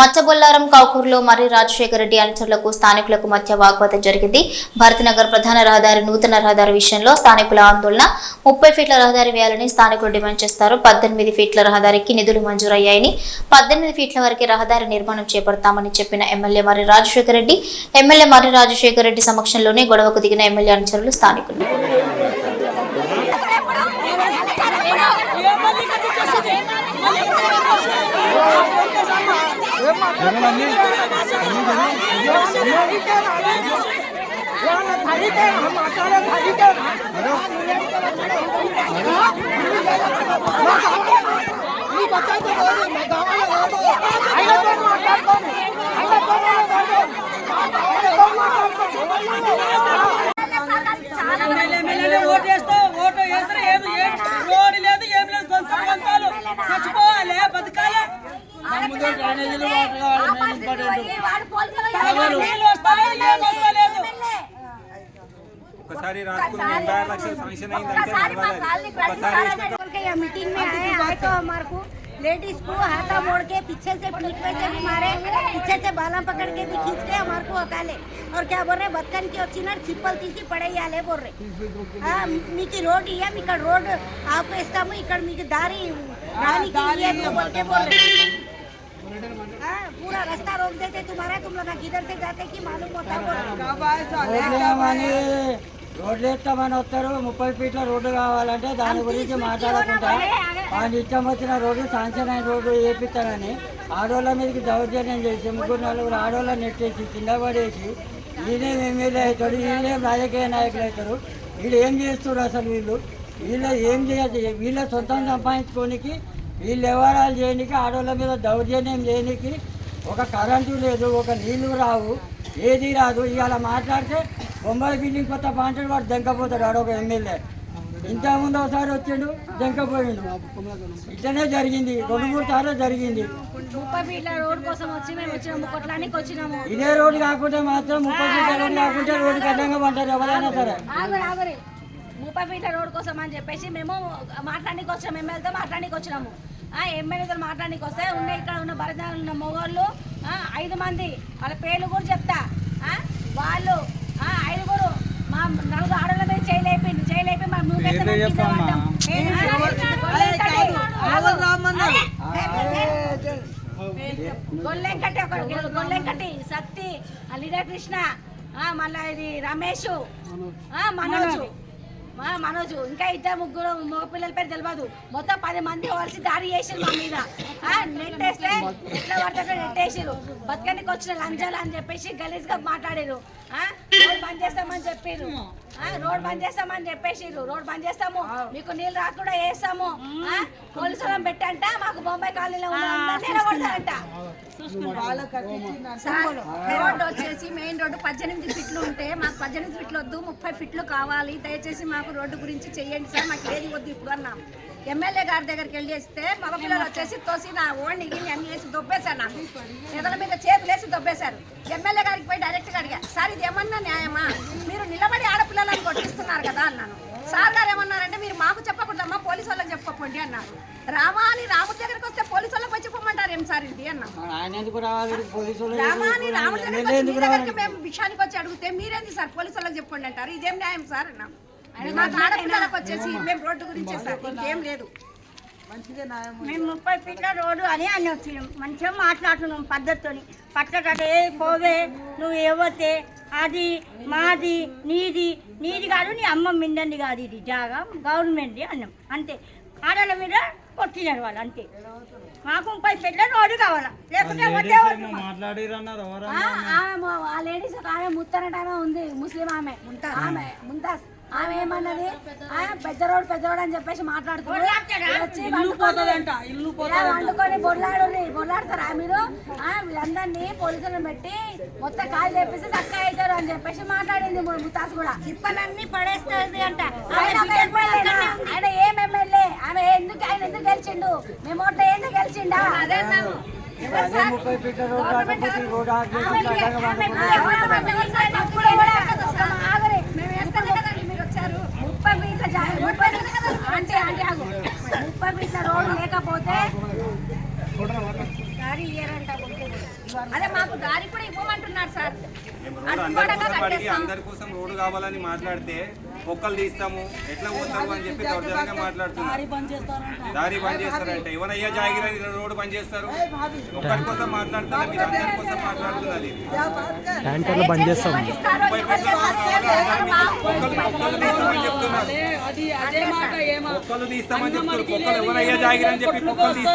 మచ్చబొల్లారం కాకూరులో మర్రి రాజశేఖర రెడ్డి అనుచరులకు స్థానికులకు మధ్య వాగ్వాదం జరిగింది. భారతనగర్ ప్రధాన రహదారి నూతన రహదారి విషయంలో స్థానికుల ఆందోళన. ముప్పై ఫీట్ల రహదారి వేయాలని స్థానికులు డిమాండ్ చేస్తారు. పద్దెనిమిది ఫీట్ల రహదారికి నిధులు మంజూరయ్యాయని పద్దెనిమిది ఫీట్ల వరకే రహదారి నిర్మాణం చేపడతామని చెప్పిన ఎమ్మెల్యే మర్రి రాజశేఖర రెడ్డి ఎమ్మెల్యే మర్రి రాజశేఖర రెడ్డి సమక్షంలోనే గొడవకు దిగిన ఎమ్మెల్యే అనుచరులు స్థానికులు. माताला झाली मीटिंग में आए आए तो हमारे को लेडीज़ को हाथा मोड़ के पीछे से पीठ पे से भी मारे पीछे से बाला पकड़ के भी खींच के हमारे को हकाले और क्या बोल रहे बदकन की ओचिनर छिपल तीसी पड़े ही आले बोल रहे हाँ। मीकी रोड ही है मीका रोड आपको इसका मुझे इकड़ मीकी दारी हूँ दानी के तो बोल के बोल रहे हाँ, पूरा रास्ता रोक देते तुम्हारा तुम लोग किधर से जाते कि मालूम होता बोल रहे రోడ్లు ఏమని రోడ్లు వేస్తామని వస్తారు ముప్పై ఫీట్ల రోడ్డు కావాలంటే దాని గురించి మాట్లాడకుండా ఆయన ఇష్టం వచ్చిన రోడ్డు శాంక్షన్ అయిన రోడ్డు వేపిస్తానని ఆడోళ్ళ మీదకి దౌర్జన్యం చేసి ముగ్గురు నలుగురు ఆడోళ్ళని నెట్టేసి కింద పడేసి ఈయనేం ఎమ్మెల్యే అవుతాడు ఈయనేం రాజకీయ నాయకులు అవుతారు వీళ్ళు ఏం చేస్తారు అసలు వీళ్ళు వీళ్ళు ఏం చేయదు వీళ్ళ సొంతం సంపాదించుకోనికి వీళ్ళు వ్యవహారాలు చేయడానికి ఆడోళ్ళ మీద దౌర్జన్యం చేయడానికి ఒక కరెంటు లేదు ఒక నీళ్ళు రావు ఏది రాదు. ఇవాళ మాట్లాడితే బొంబాయి బిల్డింగ్ కొత్త పాంటాడు వాడు దెంకపోతాడు వాడు ఒక ఎమ్మెల్యే. ఇంతకుముందు ఒకసారి వచ్చిండు దెంకపోయిండు ఇట్లనే జరిగింది రెండు మూడు సార్లు జరిగింది. ముప్పై ఫీట్ల రోడ్ కోసం వచ్చి మేము వచ్చినాము కొట్లానికి వచ్చినాము. ఇదే రోడ్డు కాకుంటే మాత్రం ముప్పై ఫీట్ల రోడ్డు కాకుంటే రోడ్డు అడ్డంగా పంటారు ఎవరైనా సరే. ముప్పై ఫీట్ల రోడ్ కోసం అని చెప్పేసి మేము మాట్లాడానికి వచ్చాము ఎమ్మెల్యేతో మాట్లాడానికి వచ్చినాము. ఎమ్మెల్యేతో మాట్లాడానికి వస్తే ఉన్న ఇక్కడ ఉన్న భరతనాలు ఉన్న మొగోళ్ళు ఆ, ఐదు మంది. వాళ్ళ పేర్లు కూడా చెప్తా. వాళ్ళు ఆ, ఐదుగురు మా నలుగురు ఆడల మీద చేయలేపింది చేయలేపి మా గొల్లెంకటి ఒక గొల్లెంకటి శక్తి లీడర్ కృష్ణ మళ్ళా ఇది రమేష్ ఆ, మనోజ్. ఆ, మనోజ్ ఇంకా ఇద్దరు ముగ్గురు మగ పిల్లల పేరు తెలియదు మొత్తం పది మంది కలిసి దాడి చేసారు మా మీద. నెట్ వేస్తే ఎట్లా పడితే నెట్ వేసారు బతకనికి వచ్చిన లంచాలు అని చెప్పేసి గలీజ్గా మాట్లాడారు ఆ, రోడ్ బంద్ చేస్తామని చెప్పారు ఆ, రోడ్ బంద్ చేస్తామని చెప్పేసిర్రు రోడ్ బంద్ చేస్తాము. మీకు నీళ్ళు రాకుండా వేస్తాము ఆ, పోలీసులను పెట్టంట. మాకు బొంబాయి కాలనీలో ఉన్న నిలబడతారంట. సార్, రోడ్డు వచ్చేసి మెయిన్ రోడ్డు పద్దెనిమిది ఫిట్లు ఉంటే మాకు పద్దెనిమిది ఫిట్లు వద్దు ముప్పై ఫిట్లు కావాలి. దయచేసి మాకు రోడ్డు గురించి చెయ్యండి సార్ మాకు ఏది వద్దు ఇప్పుడు అన్నాం. ఎమ్మెల్యే గారి దగ్గరికి వెళ్ళి చేస్తే మగ పిల్లలు వచ్చేసి తోసి నా ఓడిని అన్ని వేసి దొబ్బేశారు నాకు. ఎదల మీద చేతులు వేసి దొబ్బేశారు. ఎమ్మెల్యే గారికి పోయి డైరెక్ట్గా అడిగా సార్ ఇది ఏమన్నా న్యాయమా? మీరు నిలబడి ఆడపిల్లలను కొట్టిస్తున్నారు కదా అన్నాను. సార్ గారు ఏమన్నారంటే మీరు మాకు చెప్పకూడదమ్మా పోలీసు వాళ్ళకి చెప్పకండి అన్నారు. రామా అని రాముడి దగ్గరికి వస్తే పోలీసు వాళ్ళకి పోయి చెప్పమంటారు ఏం సార్ ఇది అన్నాం? ఆయన ఎందుకు రావాలి? పోలీసులు రామాని రాముడి దగ్గరికి వచ్చి మీ దగ్గరికి మేము విషయానికి వచ్చి అడిగితే మీరేంది సార్ పోలీసు వాళ్ళకి చెప్పండి అంటారు? ఇదేం న్యాయం సార్ అన్నాం? మాకు ఆడపిల్లలకు వచ్చేసి మేము రోడ్డు గురించి సార్ ఇంకేం లేదు. మేము ముప్పై ఫీట్ల రోడ్డు అని అని వచ్చినాం. మంచిగా మాట్లాడుతున్నాం పద్ధతితోని. పట్టటే పోవే నువ్వు ఏవతే అది మాది నీది నీది కాదు నీ అమ్మ మిందండి కాదు ఇది జాగా గవర్నమెంట్ది అన్నాం. అంతే. ఆడల మీద కొట్టినారు వాళ్ళు అంతే. మాకు ముప్పై ఫీట్ల రోడ్డు కావాలా. వద్దే వద్దు ఆ, లేడీస్ ఒక ఆమె ముత్తనట ఆమె ఉంది ముస్లిం ఆమె. ఆమె ముంతాజ్. ఆమె ఏమన్నది? ఆ, పెద్ద రోడ్ పెద్ద రోడ్ అని చెప్పేసి మాట్లాడుతున్నారు. వండుకొని బొల్లాడు బొల్లాడతారా మీరు? ఆ, వీళ్ళందరినీ పోలీసులను పెట్టి మొత్తం కాలు చేపిస్తే చక్క అవుతారు అని చెప్పేసి మాట్లాడింది ము- ముత్తాస్ కూడా. తిప్పలన్నీ పడేస్తుంది అంట ఆయన ఒక ఎమ్మెల్యేనా? ఆయన ఏం ఎమ్మెల్యే ఆమె ఎందుకు ఆయన ఎందుకు గెలిచిండు మేము ఓట్ల ఎందుకు గెలిచిండా అదే అన్నాము ఎవరు సార్? ముప్పై ఫీట్ల రోడ్డు కాకపోతే ఈ రోడ్డు ఆఫ్ చేసి ఆమె అడ్డంగా ఆమె పండుకుంటారు. అప్పుడు కూడా మేము కదా మీరు వచ్చారు. ముప్పై ఫీట్ల జా- ముప్పై అంటే అంటే ఆగు. ముప్పై ఫీట్ల రోడ్డు లేకపోతే దారి ఇయ్యారంట అదే మాకు దారి కూడా ఇవ్వమంటున్నారు సార్. అందరి కోసం రోడ్డు కావాలని మాట్లాడితే ఒక్కలు తీస్తాము ఎట్లా పోతారు అని చెప్పి దౌర్జన్యంగా మాట్లాడుతున్నారు. దారి బంద్ చేస్తారంటే. ఎవరయ్యా జాగిరని రోడ్డు బంద్ చేస్తారు? ఒక్కరి కోసం మాట్లాడుతున్నారు మీరు అందరి కోసం మాట్లాడుతున్నది. ట్యాంకర్లు బంద్ చేస్తాం. ముప్పై ఫీట్ల ఒక్కలు ఒక్కలు తీస్తామని చెప్తున్నారు. తీస్తామని చెప్తున్నారు. ఒక్కలు ఎవరయ్యా జాగిరని చెప్పి ఒక్కలు తీస్తారు.